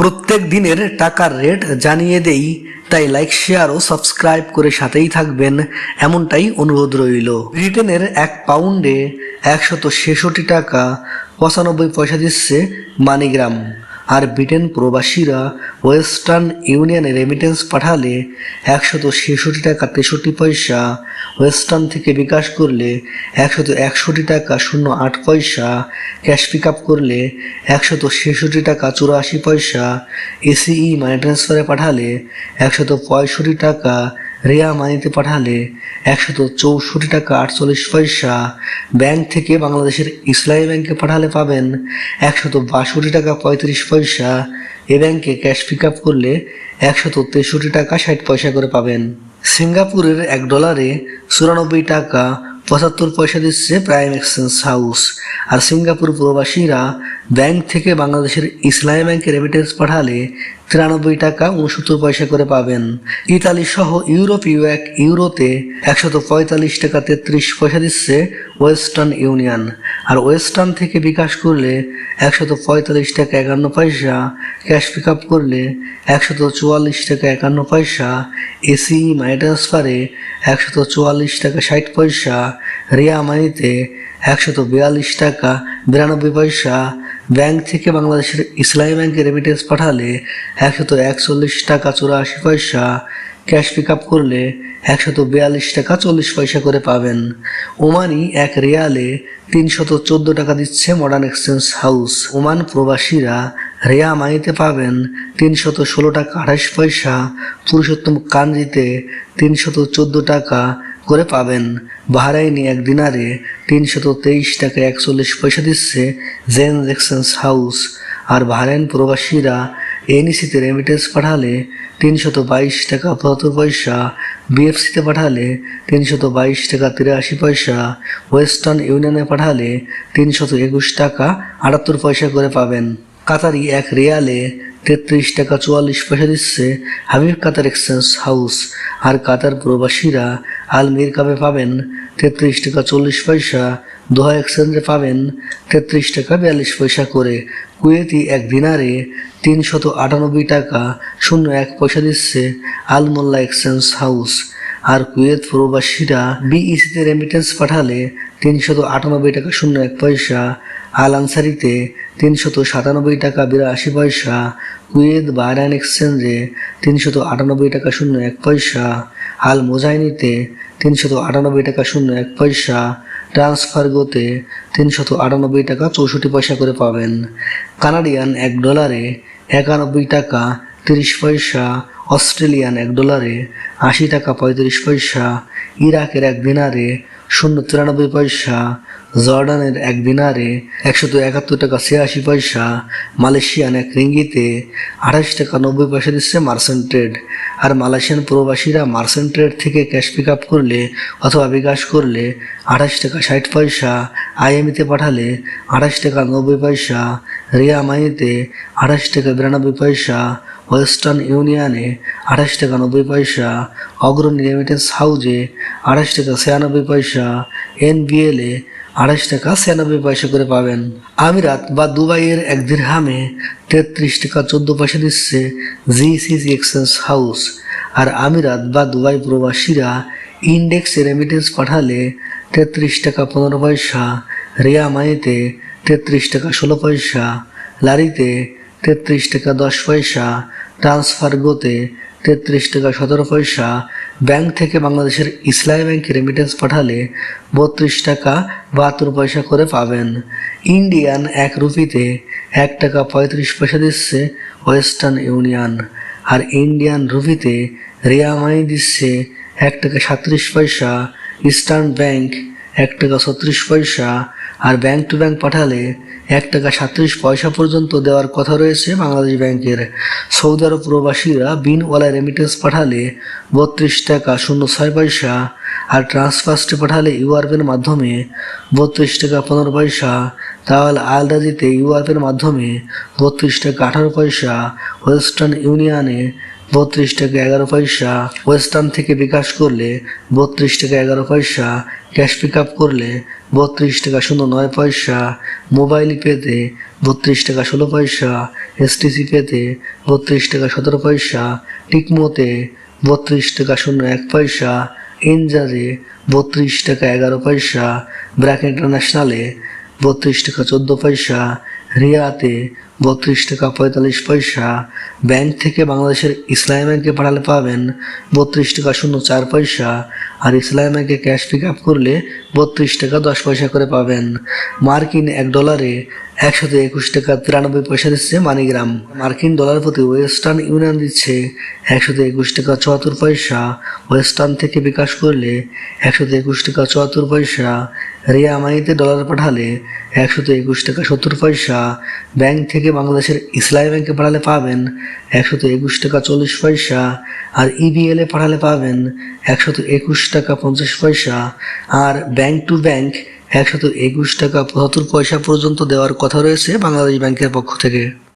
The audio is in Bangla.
প্রত্যেক দিনের টাকার রেট জানিয়ে দেই, তাই লাইক শেয়ার ও সাবস্ক্রাইব করে সাথেই থাকবেন, এমনটাই অনুরোধ রইল। ব্রিটেনের এক পাউন্ডে একশত ছেষট্টি টাকা, পঁচানব্বই পয়সা দিচ্ছে মানিগ্রাম আর ব্রিটেন প্রবাসীরা ওয়েস্টার্ন ইউনিয়নে রেমিটেন্স পাঠালে একশত ছেষট্টি টাকা তেষট্টি পয়সা, ওয়েস্টার্ন থেকে বিকাশ করলে একশত একষট্টি টাকা শূন্য আট পয়সা ক্যাশ পিক আপ করলে একশত ছেষট্টি টাকা চুরাশি পয়সা এসিই মানি ট্রান্সফারে পাঠালে একশত পঁয়ষট্টি টাকা রিয়া মানিতে পাঠালে একশত চৌষট্টি টাকা আটচল্লিশ পয়সা। ব্যাংক থেকে বাংলাদেশের ইসলামী ব্যাংকে পাঠালে পাবেন একশত বাষট্টি টাকা পঁয়ত্রিশ পয়সা। এ ব্যাংকে ক্যাশ পিক আপ করলে একশত তেষট্টি টাকা ষাট পয়সা করে পাবেন। সিঙ্গাপুরের এক ডলারে চুরানব্বই টাকা পঁচাত্তর পয়সা দিচ্ছে প্রাইম এক্সচেঞ্জ হাউস। আর সিঙ্গাপুর প্রবাসীরা ব্যাংক থেকে বাংলাদেশের ইসলামী ব্যাংকে রেমিটেন্স পাঠালে তিরানব্বই টাকা উনসত্তর পয়সা করে পাবেন। ইতালি সহ ইউরোপীয় এক ইউরোতে একশত পঁয়তাল্লিশ টাকা তেত্রিশ পয়সা দিচ্ছে ওয়েস্টার্ন ইউনিয়ন। আর ওয়েস্টার্ন থেকে বিকাশ করলে একশত পঁয়তাল্লিশ টাকা একান্ন পয়সা, ক্যাশ পিক আপ করলে একশত চুয়াল্লিশ টাকা একান্ন পয়সা এসি মানি ট্রান্সফারে একশত চুয়াল্লিশ টাকা ষাট পয়সা, রিয়া মানিতে একশত বিয়াল্লিশ টাকা বিরানব্বই পয়সা ব্যাংক থেকে বাংলাদেশের ইসলামী ব্যাংকে রেমিটেন্স পাঠালে একশত একচল্লিশ টাকা চুরাশি পয়সা ক্যাশ পিক আপ করলে একশত বিয়াল্লিশ টাকা চল্লিশ পয়সা করে পাবেন। ওমানি এক রিয়ালে তিনশত চোদ্দ টাকা দিচ্ছে মডার্ন এক্সচেঞ্জ হাউস ওমান প্রবাসীরা রেয়া মাইতে পাবেন তিনশত ষোলো টাকা আঠাশ পয়সা, পুরুষোত্তম কাঞ্জিতে তিনশত চোদ্দ টাকা করে পাবেন। বাহারাইনি এক দিনারে তিনশত তেইশ টাকা একচল্লিশ পয়সা দিচ্ছে জেন এক্সচেঞ্জ হাউস। আর বাহারাইন প্রবাসীরা এনইসিতে রেমিটেন্স পাঠালে তিনশত বাইশ টাকা পঁচাত্তর পয়সা, বিএফসিতে পাঠালে তিনশত বাইশ টাকা তিরাশি পয়সা, ওয়েস্টার্ন ইউনিয়নে পাঠালে তিনশত একুশ টাকা আটাত্তর পয়সা করে পাবেন। কাতারি এক রিয়ালে তেত্রিশ টাকা চুয়াল্লিশ পয়সা দিচ্ছে হাবিব কাতার এক্সচেঞ্জ হাউস। আর কাতার প্রবাসীরা আল মির কাপে পাবেন তেত্রিশ টাকা চল্লিশ পয়সা, দোহা এক্সচেঞ্জে পাবেন তেত্রিশ টাকা বিয়াল্লিশ পয়সা করে। কুয়েতি এক দিনারে তিনশত আটানব্বই টাকা, শূন্য এক পয়সা দিচ্ছে আল মোল্লা এক্সচেঞ্জ হাউস। আর কুয়েত প্রবাসীরা বিইসিতে রেমিটেন্স পাঠালে তিনশত আটানব্বই টাকা, শূন্য এক পয়সা। আল আনসারিতে তিনশত সাতানব্বই টাকা, বিরাশি পয়সা। কুয়েত বাহরাইন এক্সচেঞ্জে তিনশত আটানব্বই টাকা, শূন্য এক পয়সা। আল মোজাইনিতে তিনশত আটানব্বই টাকা শূন্য এক পয়সা, ট্রান্সফারগোতে তিনশত আটানব্বই টাকা চৌষট্টি পয়সা করে পাবেন। কানাডিয়ান এক ডলারে একানব্বই টাকা তিরিশ পয়সা, অস্ট্রেলিয়ান এক ডলারে আশি টাকা পঁয়ত্রিশ পয়সা, ইরাকের এক দিনারে শূন্য তিরানব্বই পয়সা জর্ডানের এক দিনারে একশত একাত্তর টাকা ছিয়াশি পয়সা, মালয়েশিয়ান এক রিঙ্গিতে আঠাশ টাকা নব্বই পয়সা দিচ্ছে মার্সেন্ট ট্রেড। আর মালয়েশিয়ান প্রবাসীরা মার্সেন্ট ট্রেড থেকে ক্যাশ পিক আপ করলে অথবা বিকাশ করলে আঠাশ টাকা ষাট পয়সা, আইএমইতে পাঠালে আঠাশ টাকা নব্বই পয়সা, রিয়া মাইতে আঠাশ টাকা বিরানব্বই পয়সা, ওয়েস্টার্ন ইউনিয়নে আঠাশ টাকা নব্বই পয়সা, অগ্রণী রেমিটেন্স হাউজে আঠাশ টাকা ছিয়ানব্বই পয়সা, এনবিএলে আঠাশ টাকা ছিয়ানব্বই পয়সা করে পাবেন। আমিরাত বা দুবাইয়ের এক দিরহামে তেত্রিশ টাকা চোদ্দ পয়সা দিচ্ছে জি জিসিসি এক্সচেঞ্জ হাউস। আর আমিরাত বা দুবাই প্রবাসীরা ইন্ডেক্সে রেমিটেন্স পাঠালে তেত্রিশ টাকা পনেরো পয়সা, রিয়া মাইতে তেত্রিশ টাকা ষোলো পয়সা, লারিতে তেত্রিশ টাকা দশ পয়সা ট্রান্সফার গোতে তেত্রিশ টাকা সতেরো পয়সা ব্যাংক থেকে বাংলাদেশের ইসলামী ব্যাংকে রেমিটেন্স পাঠালে বত্রিশ টাকা বাহাত্তর পয়সা করে পাবেন। ইন্ডিয়ান এক রুপিতে এক টাকা পঁয়ত্রিশ পয়সা দিচ্ছে ওয়েস্টার্ন ইউনিয়ন। আর ইন্ডিয়ান রুপিতে রিয়া মানি দিচ্ছে এক টাকা সাঁত্রিশ পয়সা, ইস্টার্ন ব্যাংক এক টাকা ছত্রিশ পয়সা আর ব্যাংক টু ব্যাংক পাঠালে এক টাকা সাঁত্রিশ পয়সা পর্যন্ত দেওয়ার কথা রয়েছে বাংলাদেশ ব্যাংকের। সৌদি আরব প্রবাসীরা বিনওয়ালা রেমিটেন্স পাঠালে বত্রিশ টাকা শূন্য ছয় পয়সা আর ট্রান্সফার্সটি পাঠালে ইউআরপের মাধ্যমে বত্রিশ টাকা পনেরো পয়সা। তাহলে আলরাজিতে ইউআরপের মাধ্যমে বত্রিশ টাকা আঠারো পয়সা ওয়েস্টার্ন ইউনিয়নে বত্রিশ টাকা এগারো পয়সা। ওয়েস্টার্ন থেকে বিকাশ করলে বত্রিশ টাকা এগারো পয়সা। ক্যাশ পিক আপ করলে বত্রিশ টাকা শূন্য নয় পয়সা। মোবাইল পেতে বত্রিশ টাকা ষোলো পয়সা। এসটিসি পেতে বত্রিশ টাকা সতেরো পয়সা। টিকমোতে বত্রিশ টাকা শূন্য এক পয়সা। ইনজারে বত্রিশ টাকা এগারো পয়সা। ব্র্যাক ইন্টারন্যাশনালে বত্রিশ টাকা চোদ্দ পয়সা। রিয়াতে বত্রিশ টাকা পঁয়তাল্লিশ পয়সা। ব্যাংক থেকে বাংলাদেশের ইসলামী ব্যাংকে পাঠালে পাবেন বত্রিশ টাকা শূন্য চার পয়সা। আর ইসলামী ব্যাংকে ক্যাশ পিক আপ করলে বত্রিশ টাকা দশ পয়সা করে পাবেন। মার্কিন এক ডলারে একশত একুশ টাকা তিরানব্বই পয়সা দিচ্ছে মানিগ্রাম। মার্কিন ডলার প্রতি ওয়েস্টার্ন ইউনিয়ন দিচ্ছে একশত একুশ টাকা চুয়াত্তর পয়সা। ওয়েস্টার্ন থেকে বিকাশ করলে একশত একুশ টাকা চুয়াত্তর পয়সা। রিয়া মানিতে ডলার পাঠালে একশত একুশ টাকা সত্তর পয়সা। ব্যাংক থেকে বাংলাদেশের ইসলামী ব্যাংকে পাঠালে পাবেন একশত একুশ টাকা চল্লিশ পয়সা, আর ইবিএল এ পাঠালে পাবেন একশত একুশ টাকা পঞ্চাশ পয়সা, আর ব্যাংক টু ব্যাংক একশত একুশ টাকা পঁচাত্তর পয়সা পর্যন্ত দেওয়ার কথা রয়েছে বাংলাদেশ ব্যাংকের পক্ষ থেকে।